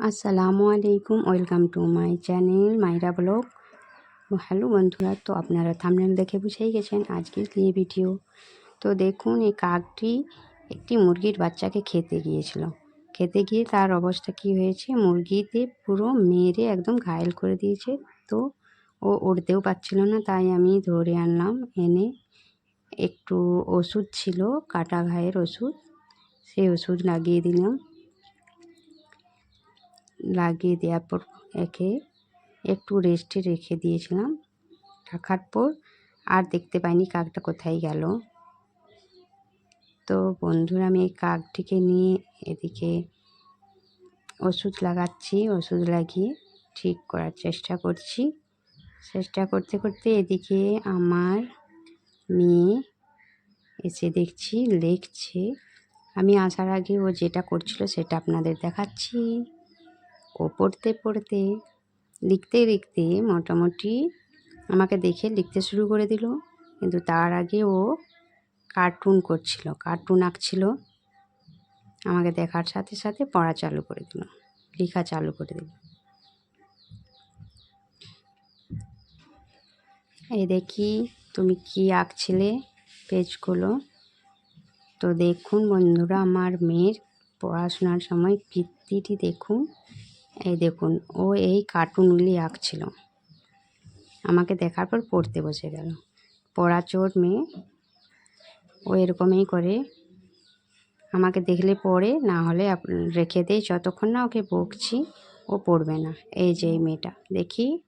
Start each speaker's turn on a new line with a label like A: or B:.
A: আসসালামু আলাইকুম, welcome to my channel Maira vlog. Hello বন্ধুরা, তো আপনারা থামনেল দেখে বুঝেই গেছেন আজকের নিয়ে ভিডিও তো দেখুন, এই কাকটি একটি মুরগির বাচ্চাকে খেতে গিয়েছিল। খেতে গিয়ে তার অবস্থা কি হয়েছে? মুরগিতে পুরো মেরে একদম ঘায়েল করে দিয়েছে। তো ও উড়তেও পারছিল না, তাই আমি ধরে আনলাম। এনে একটু ওষুধ ছিল, কাটা ঘায়ের ওষুধ। সেই ওষুধ লাগিয়ে দিলাম। লাগিয়ে দেওয়ার পর একে একটু রেস্টে রেখে দিয়েছিলাম। রাখার পর আর দেখতে পাইনি কাকটা কোথায় গেল। তো বন্ধুরা, আমি এই কাকটিকে নিয়ে এদিকে ওষুধ লাগাচ্ছি। ওষুধ লাগিয়ে ঠিক করার চেষ্টা করছি। চেষ্টা করতে করতে এদিকে আমার মেয়ে এসে দেখছি, লেখছে। আমি আসার আগে ও যেটা করছিল সেটা আপনাদের দেখাচ্ছি। ও পড়তে পড়তে, লিখতে লিখতে মোটামুটি আমাকে দেখে লিখতে শুরু করে দিল। কিন্তু তার আগে ও কার্টুন করছিল কার্টুন আঁকছিল। আমাকে দেখার সাথে সাথে পড়া চালু করে দিল, লেখা চালু করে দিল। এই দেখি তুমি কি আঁকছিলে পেজগুলো। তো দেখুন বন্ধুরা, আমার মেয়ের পড়াশোনার সময় কীর্তিটি দেখুন। এই দেখুন, ও এই কার্টুনগুলি আঁকছিল। আমাকে দেখার পর পড়তে বসে গেল। পড়া চোর মেয়ে। ও এরকমই করে। আমাকে দেখলে পড়ে, না হলে রেখে দেয় যতক্ষণ না ওকে বকছি, ও পড়বে না। এই যে এই মেয়েটা। দেখি